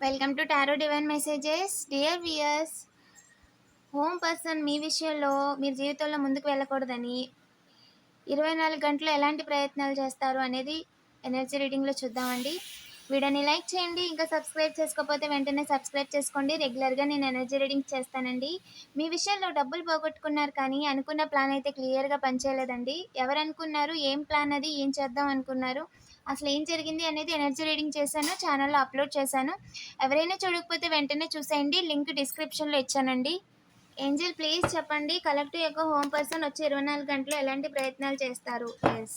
Welcome to tarot divine messages dear viewers home person మీ విషయంలో మీరు జీవితంలో ముందుకు వెళ్ళకూడదని ఇరవై నాలుగు గంటలు ఎలాంటి ప్రయత్నాలు చేస్తారు అనేది ఎనర్జీ రీడింగ్లో చూద్దామండి. వీడియోని లైక్ చేయండి ఇంకా సబ్స్క్రైబ్ చేసుకోకపోతే వెంటనే సబ్స్క్రైబ్ చేసుకోండి. రెగ్యులర్గా నేను ఎనర్జీ రీడింగ్ చేస్తానండి. మీ విషయంలో డబ్బులు పోగొట్టుకున్నారు కానీ అనుకున్న ప్లాన్ అయితే క్లియర్గా పనిచేయలేదండి. ఎవరు అనుకున్నారు ఏం ప్లాన్ అది ఏం చేద్దాం అనుకున్నారు? అసలు ఏం జరిగింది అనేది ఎనర్జీ రీడింగ్ చేశాను ఛానల్లో అప్లోడ్ చేశాను. ఎవరైనా చూడకపోతే వెంటనే చూసేయండి. లింక్ డిస్క్రిప్షన్లో ఇచ్చానండి. ఏంజల్ ప్లీజ్ చెప్పండి. కలెక్టివ్ యొక్క హోమ్ పర్సన్ వచ్చి ఇరవై నాలుగు గంటలు ఎలాంటి ప్రయత్నాలు చేస్తారు? ఎస్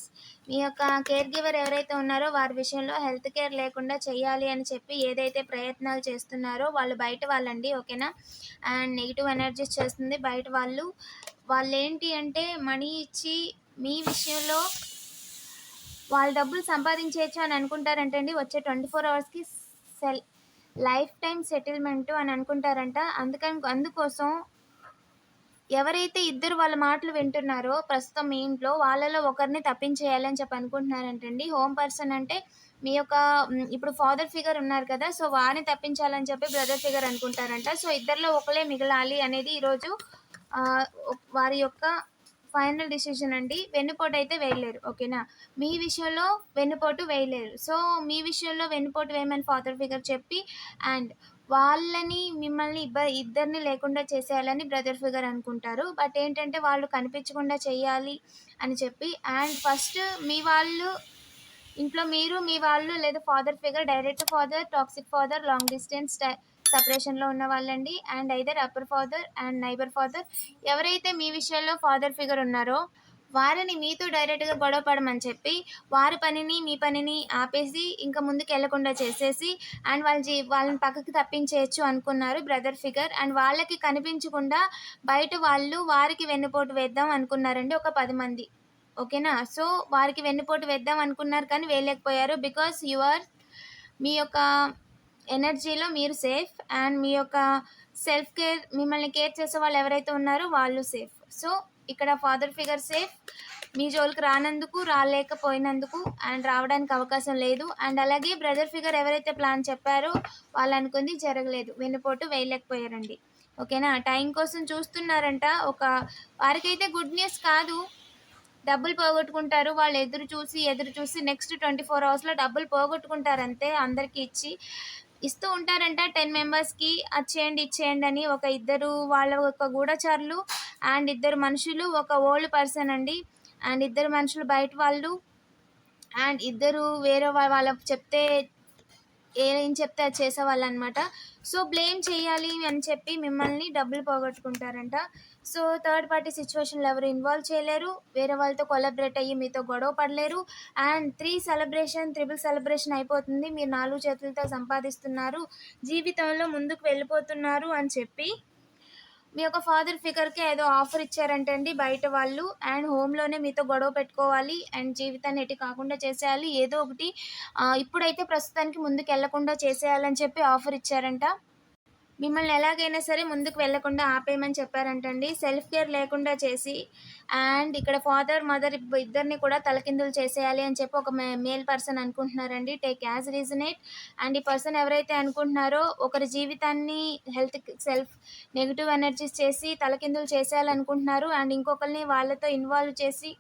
మీ యొక్క కేర్ గివర్ ఎవరైతే ఉన్నారో వారి విషయంలో హెల్త్ కేర్ లేకుండా చేయాలి అని చెప్పి ఏదైతే ప్రయత్నాలు చేస్తున్నారో వాళ్ళు బయట వాళ్ళండి ఓకేనా? అండ్ నెగిటివ్ ఎనర్జీస్ చేస్తుంది బయట వాళ్ళు. వాళ్ళు ఏంటి అంటే మనీ ఇచ్చి మీ విషయంలో వాళ్ళు డబ్బులు సంపాదించేయచ్చు అని అనుకుంటారంటండి. వచ్చే ట్వంటీ ఫోర్ అవర్స్కి సెల్ లైఫ్ టైం సెటిల్మెంట్ అని అనుకుంటారంట. అందుకని అందుకోసం ఎవరైతే ఇద్దరు వాళ్ళ మాటలు వింటున్నారో ప్రస్తుతం మీ ఇంట్లో వాళ్ళలో ఒకరిని తప్పించేయాలని చెప్పి అనుకుంటున్నారంటండి. హోమ్ పర్సన్ అంటే మీ యొక్క ఇప్పుడు ఫాదర్ ఫిగర్ ఉన్నారు కదా సో వారిని తప్పించాలని చెప్పి బ్రదర్ ఫిగర్ అనుకుంటారంట. సో ఇద్దరిలో ఒకలే మిగలాలి అనేది ఈరోజు వారి యొక్క ఫైనల్ డిసిషన్ అండి. వెన్నుపోటు అయితే వేయలేరు. ఓకేనా? మీ విషయంలో వెన్నుపోటు వేయలేరు. సో మీ విషయంలో వెన్నుపోటు వేయమని ఫాదర్ ఫిగర్ చెప్పి అండ్ వాళ్ళని మిమ్మల్ని ఇబ్బ ఇద్దరిని లేకుండా చేసేయాలని బ్రదర్ ఫిగర్ అనుకుంటారు. బట్ ఏంటంటే వాళ్ళు కనిపించకుండా చేయాలి అని చెప్పి అండ్ ఫస్ట్ మీ వాళ్ళు ఇంట్లో మీరు మీ వాళ్ళు లేదా father figure direct father toxic father long distance సపరేషన్లో ఉన్న వాళ్ళండి. And either upper father and neighbour father ఎవరైతే మీ విషయంలో ఫాదర్ ఫిగర్ ఉన్నారో వారిని మీతో డైరెక్ట్గా గొడవ పడమని చెప్పి వారి పనిని మీ పనిని ఆపేసి ఇంకా ముందుకు వెళ్ళకుండా చేసేసి అండ్ వాళ్ళ జీ వాళ్ళని పక్కకి తప్పించేయచ్చు అనుకున్నారు బ్రదర్ ఫిగర్ అండ్ వాళ్ళకి కనిపించకుండా బయట వాళ్ళు వారికి వెన్నుపోటు వేద్దాం అనుకున్నారండి ఒక పది మంది. ఓకేనా? సో వారికి వెన్నుపోటు వేద్దాం అనుకున్నారు కానీ వేయలేకపోయారు. బికాస్ యు ఆర్ మీ యొక్క ఎనర్జీలో మీరు సేఫ్ అండ్ మీ యొక్క సెల్ఫ్ కేర్ మిమ్మల్ని కేర్ చేసే వాళ్ళు ఎవరైతే ఉన్నారో వాళ్ళు సేఫ్ సో ఇక్కడ ఫాదర్ ఫిగర్ సేఫ్ మీ జోలికి రానందుకు రాలేకపోయినందుకు అండ్ రావడానికి అవకాశం లేదు. అండ్ అలాగే బ్రదర్ ఫిగర్ ఎవరైతే ప్లాన్ చెప్పారో వాళ్ళు అనుకుంది జరగలేదు. వెన్నుపోటు వేయలేకపోయారండి. ఓకేనా టైం కోసం చూస్తున్నారంట. ఒక వారికైతే గుడ్ న్యూస్ కాదు. డబ్బులు పోగొట్టుకుంటారు. వాళ్ళు ఎదురు చూసి ఎదురు చూసి నెక్స్ట్ ట్వంటీ ఫోర్ అవర్స్లో డబ్బులు పోగొట్టుకుంటారు అంతే అందరికీ ఇచ్చి. ఇస్తూ ఉంటారంట టెన్ మెంబర్స్కి వచ్చేయండి ఇచ్చేయండి అని ఒక ఇద్దరు వాళ్ళ ఒక గూఢచారులు అండ్ ఇద్దరు మనుషులు ఒక ఓల్డ్ పర్సన్ అండి. అండ్ ఇద్దరు మనుషులు బయట వాళ్ళు అండ్ ఇద్దరు వేరే వాళ్ళ చెప్తే ఏం చెప్తే అది చేసేవాళ్ళు అనమాట సో బ్లేమ్ చేయాలి అని చెప్పి మిమ్మల్ని డబ్బులు పోగొట్టుకుంటారంట. సో థర్డ్ పార్టీ సిచ్యువేషన్లో ఎవరు ఇన్వాల్వ్ చేయలేరు. వేరే వాళ్ళతో కొలాబరేట్ అయ్యి మీతో గొడవ పడలేరు. And three celebration triple celebration అయిపోతుంది. మీరు నాలుగు చేతులతో సంపాదిస్తున్నారు. జీవితంలో ముందుకు వెళ్ళిపోతున్నారు అని చెప్పి మీ యొక్క ఫాదర్ ఫిగర్కి ఏదో ఆఫర్ ఇచ్చారంటండి బయట వాళ్ళు. అండ్ హోమ్లోనే మీతో గొడవ పెట్టుకోవాలి. అండ్ జీవితాన్ని ఎటు కాకుండా చేసేయాలి. ఏదో ఒకటి ఇప్పుడైతే ప్రస్తుతానికి ముందుకు వెళ్ళకుండా చేసేయాలని చెప్పి ఆఫర్ ఇచ్చారంట. మిమ్మల్ని ఎలాగైనా సరే ముందుకు వెళ్ళకుండా ఆపేయమని చెప్పారంటండి. సెల్ఫ్ కేర్ లేకుండా చేసి అండ్ ఇక్కడ ఫాదర్ మదర్ ఇద్దరిని కూడా తలకిందులు చేసేయాలి అని చెప్పి ఒక మేల్ పర్సన్ అనుకుంటున్నారండి. టేక్ యాజ్ రీజనేట్ అండ్ ఈ పర్సన్ ఎవరైతే అనుకుంటున్నారో ఒకరి జీవితాన్ని హెల్త్ సెల్ఫ్ నెగిటివ్ ఎనర్జీస్ చేసి తలకిందులు చేసేయాలనుకుంటున్నారు అండ్ ఇంకొకరిని వాళ్ళతో ఇన్వాల్వ్ చేసి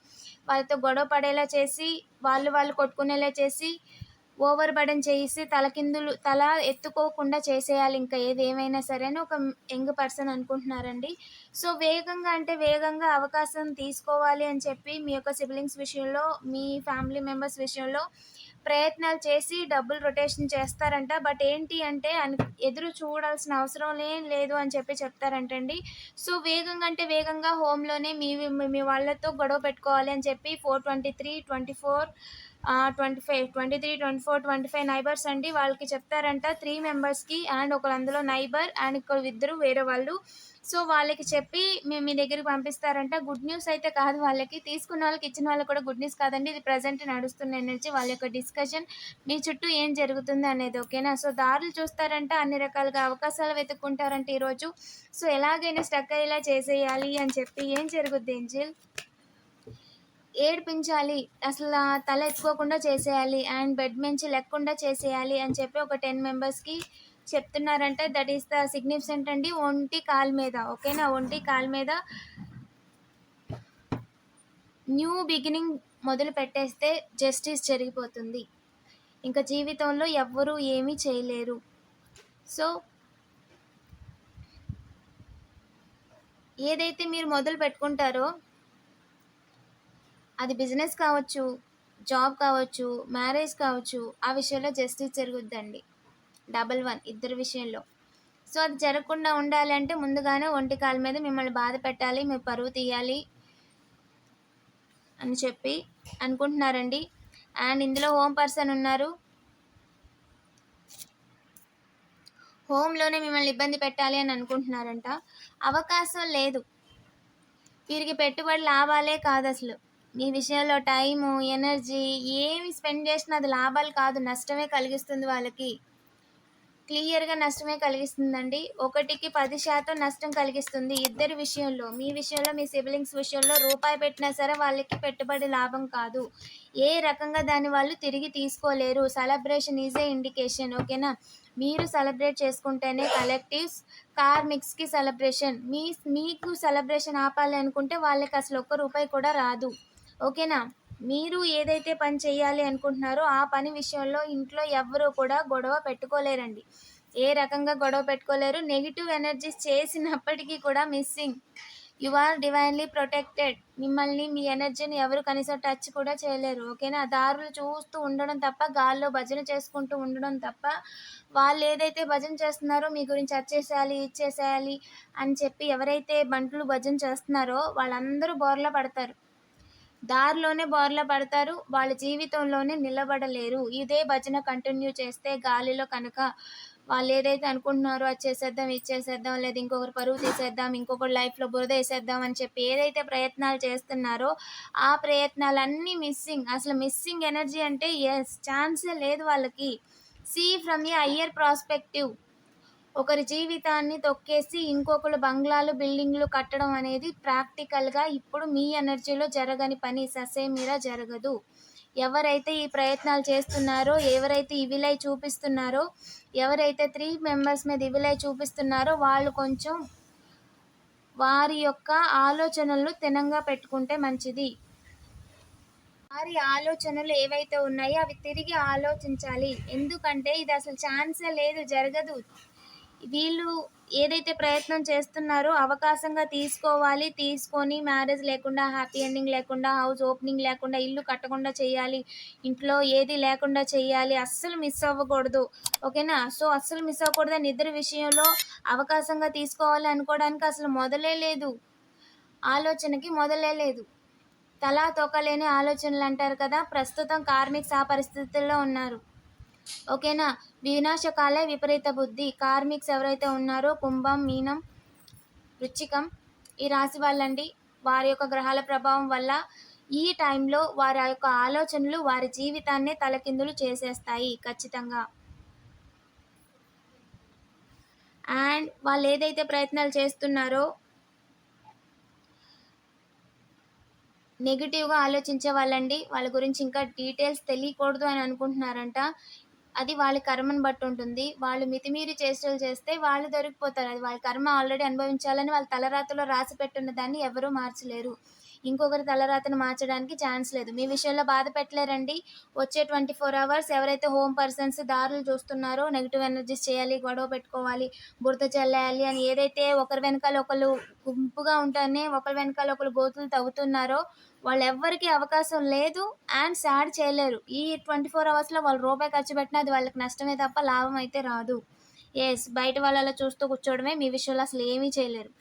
వాళ్ళతో గొడవ పడేలా చేసి వాళ్ళు వాళ్ళు కొట్టుకునేలా చేసి ఓవర్ బర్డన్ చేసి తలకిందులు తల ఎత్తుకోకుండా చేసేయాలి ఇంకా ఏది ఏమైనా సరే అని ఒక యంగ్ పర్సన్ అనుకుంటున్నారండి. సో వేగంగా అంటే వేగంగా అవకాశం తీసుకోవాలి అని చెప్పి మీ యొక్క సిబ్లింగ్స్ విషయంలో మీ ఫ్యామిలీ మెంబర్స్ విషయంలో ప్రయత్నాలు చేసి డబ్బులు రొటేషన్ చేస్తారంట. బట్ ఏంటి అంటే ఎదురు చూడాల్సిన అవసరం లేదు అని చెప్పి చెప్తారంటండి. సో వేగంగా అంటే వేగంగా హోమ్లోనే మీ మీ వాళ్ళతో గొడవ పెట్టుకోవాలి అని చెప్పి four twenty three twenty four twenty five twenty three twenty four twenty five neighbours అండి. వాళ్ళకి చెప్తారంట త్రీ మెంబర్స్కి అండ్ ఒకరు అందులో నైబర్ అండ్ ఇక్కడ ఇద్దరు వేరే వాళ్ళు. సో వాళ్ళకి చెప్పి మేము మీ దగ్గరికి పంపిస్తారంట. గుడ్ న్యూస్ అయితే కాదు వాళ్ళకి. తీసుకున్న వాళ్ళకి ఇచ్చిన వాళ్ళకి కూడా గుడ్ న్యూస్ కాదండి. ఇది ప్రజెంట్ నడుస్తున్న ఎనర్జీ వాళ్ళ యొక్క డిస్కషన్ మీ చుట్టూ ఏం జరుగుతుంది అనేది ఓకేనా సో దారులు చూస్తారంట అన్ని రకాలుగా అవకాశాలు వెతుక్కుంటారంట ఈరోజు. సో ఎలాగైనా స్టక్ అయ్యేలా చేసేయాలి అని చెప్పి ఏం జరుగుద్ది ఏంజిల్? ఏడిపించాలి అసలు తల ఎత్తుకోకుండా చేసేయాలి అండ్ బెడ్ మంచి లెక్కకుండా చేసేయాలి అని చెప్పి ఒక టెన్ మెంబర్స్కి చెప్తున్నారంటే దట్ ఈస్ ద సిగ్నిఫికెంట్ అండి ఒంటి కాలు మీద ఓకేనా? ఒంటి కాలు మీద న్యూ బిగినింగ్ మొదలు పెట్టేస్తే జస్టిస్ జరిగిపోతుంది. ఇంకా జీవితంలో ఎవ్వరూ ఏమీ చేయలేరు. సో ఏదైతే మీరు మొదలు పెట్టుకుంటారో అది బిజినెస్ కావచ్చు జాబ్ కావచ్చు మ్యారేజ్ కావచ్చు ఆ విషయంలో జస్టిస్ జరుగుద్దండి. డబల్ వన్ ఇద్దరు విషయంలో. సో అది జరగకుండా ఉండాలంటే ముందుగానే ఒంటి కాల మీద మిమ్మల్ని బాధ పెట్టాలి మీ పరువు తీయాలి అని చెప్పి అనుకుంటున్నారండి. అండ్ ఇందులో హోమ్ పర్సన్ ఉన్నారు. హోమ్లోనే మిమ్మల్ని ఇబ్బంది పెట్టాలి అని అనుకుంటున్నారంట. అవకాశం లేదు. వీరికి పెట్టుబడి లాభాలే కాదు అసలు. మీ విషయంలో టైము ఎనర్జీ ఏమి స్పెండ్ చేసినా అది లాభాలు కాదు నష్టమే కలిగిస్తుంది వాళ్ళకి. క్లియర్గా నష్టమే కలిగిస్తుందండి. ఒకటికి పది శాతం నష్టం కలిగిస్తుంది ఇద్దరి విషయంలో. మీ విషయంలో మీ సిబ్లింగ్స్ విషయంలో రూపాయి పెట్టినా సరే వాళ్ళకి పెట్టుబడి లాభం కాదు. ఏ రకంగా దాన్ని వాళ్ళు తిరిగి తీసుకోలేరు. సెలబ్రేషన్ ఈజ్ ఏ ఇండికేషన్ ఓకేనా? మీరు సెలబ్రేట్ చేసుకుంటేనే కలెక్టివ్స్ కార్మిక్స్కి సెలబ్రేషన్. మీ మీకు సెలబ్రేషన్ ఆపాలి అనుకుంటే వాళ్ళకి అసలు ఒక్క రూపాయి కూడా రాదు. ఓకేనా? మీరు ఏదైతే పని చేయాలి అనుకుంటున్నారో ఆ పని విషయంలో ఇంట్లో ఎవ్వరూ కూడా గొడవ పెట్టుకోలేరండి. ఏ రకంగా గొడవ పెట్టుకోలేరు. నెగిటివ్ ఎనర్జీస్ చేసినప్పటికీ కూడా missing. You are divinely protected. మిమ్మల్ని మీ ఎనర్జీని ఎవరు కనీసం టచ్ కూడా చేయలేరు. ఓకేనా? దారులు చూస్తూ ఉండడం తప్ప గాల్లో భజన చేసుకుంటూ ఉండడం తప్ప వాళ్ళు ఏదైతే భజన చేస్తున్నారో మీ గురించి అచ్చేసేయాలి ఇచ్చేసేయాలి అని చెప్పి ఎవరైతే బంటులు భజన చేస్తున్నారో వాళ్ళందరూ బోర్ల పడతారు. దారిలోనే బోర్ల పడతారు వాళ్ళ జీవితంలోనే నిలబడలేరు. ఇదే భజన కంటిన్యూ చేస్తే గాలిలో కనుక వాళ్ళు ఏదైతే అనుకుంటున్నారో అది చేసేద్దాం ఇచ్చేసేద్దాం లేదా ఇంకొకరు పరువు తీసేద్దాం ఇంకొకరు లైఫ్లో బురద వేసేద్దాం అని చెప్పి ఏదైతే ప్రయత్నాలు చేస్తున్నారో ఆ ప్రయత్నాలన్నీ మిస్సింగ్ అసలు మిస్సింగ్ ఎనర్జీ అంటే ఎస్ ఛాన్సే లేదు వాళ్ళకి. See from a higher prospective ఒకరి జీవితాన్ని తొక్కేసి ఇంకొకరు బంగ్లాలు బిల్డింగ్లు కట్టడం అనేది ప్రాక్టికల్గా ఇప్పుడు మీ ఎనర్జీలో జరగని పని. ససేమిరా జరగదు. ఎవరైతే ఈ ప్రయత్నాలు చేస్తున్నారో ఎవరైతే ఇవిలై చూపిస్తున్నారో ఎవరైతే త్రీ మెంబర్స్ మీద ఇవిలై చూపిస్తున్నారో వాళ్ళు కొంచెం వారి యొక్క ఆలోచనలు తినంగా పెట్టుకుంటే మంచిది. వారి ఆలోచనలు ఏవైతే ఉన్నాయో అవి తిరిగి ఆలోచించాలి. ఎందుకంటే ఇది అసలు ఛాన్సే లేదు జరగదు. వీళ్ళు ఏదైతే ప్రయత్నం చేస్తున్నారో అవకాశంగా తీసుకోవాలి తీసుకొని మ్యారేజ్ లేకుండా హ్యాపీ ఎండింగ్ లేకుండా హౌస్ ఓపెనింగ్ లేకుండా ఇల్లు కట్టకుండా చేయాలి ఇంట్లో ఏది లేకుండా చేయాలి అస్సలు మిస్ అవ్వకూడదు. ఓకేనా? సో అస్సలు మిస్ అవ్వకూడదు నిద్ర విషయంలో అవకాశంగా తీసుకోవాలి అనుకోవడానికి అసలు మొదలే లేదు. ఆలోచనకి మొదలే లేదు. తలా తొక్కలేని ఆలోచనలు అంటారు కదా ప్రస్తుతం కార్మిక్స్ ఆ పరిస్థితుల్లో ఉన్నారు. ఓకేనా? వినాశకాలే విపరీత బుద్ధి. కార్మిక్స్ ఎవరైతే ఉన్నారో కుంభం మీనం వృచ్చికం ఈ రాశి వాళ్ళండి. వారి యొక్క గ్రహాల ప్రభావం వల్ల ఈ టైంలో వారి యొక్క ఆలోచనలు వారి జీవితాన్నే తలకిందులు చేసేస్తాయి ఖచ్చితంగా. అండ్ వాళ్ళు ఏదైతే ప్రయత్నాలు చేస్తున్నారో నెగిటివ్గా ఆలోచించే వాళ్ళండి. వాళ్ళ గురించి ఇంకా డీటెయిల్స్ తెలియకూడదు అని అనుకుంటున్నారంట. అది వాళ్ళ కర్మను బట్టి ఉంటుంది. వాళ్ళు మితిమీరి చేష్టలు చేస్తే వాళ్ళు దొరికిపోతారు. అది వాళ్ళ కర్మ ఆల్రెడీ అనుభవించాలని వాళ్ళ తలరాతలో రాసి పెట్టున్న దాన్ని ఎవరూ మార్చలేరు. ఇంకొకరి తలరాతను మార్చడానికి ఛాన్స్ లేదు. మీ విషయంలో బాధ పెట్టలేరండి. వచ్చే ట్వంటీ ఫోర్ అవర్స్ ఎవరైతే హోమ్ పర్సన్స్ దారులు చూస్తున్నారో నెగిటివ్ ఎనర్జీస్ చేయాలి గొడవ పెట్టుకోవాలి బురద చల్లేయాలి అని ఏదైతే ఒకరి వెనకాల ఒకరు గుంపుగా ఉంటేనే ఒకరి వెనకాల ఒకరు గోతులు తవ్వుతున్నారో వాళ్ళు ఎవ్వరికి అవకాశం లేదు అండ్ సాడ్ చేయలేరు. ఈ ట్వంటీ ఫోర్ అవర్స్లో వాళ్ళు రూపాయి ఖర్చు పెట్టినా అది వాళ్ళకి నష్టమే తప్ప లాభం అయితే రాదు. ఎస్ బయట వాళ్ళు అలా చూస్తూ కూర్చోవడమే మీ విషయంలో అసలు ఏమీ చేయలేరు.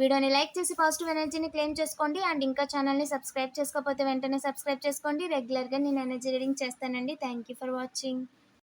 వీడియోని లైక్ చేసి పాజిటివ్ ఎనర్జీని క్లెయిమ్ చేసుకోండి అండ్ ఇంకా ఛానల్ని సబ్స్క్రైబ్ చేసుకోకపోతే వెంటనే సబ్స్క్రైబ్ చేసుకోండి. రెగ్యులర్గా నేను ఎనర్జీ రీడింగ్ చేస్తానండి. Thank you for watching.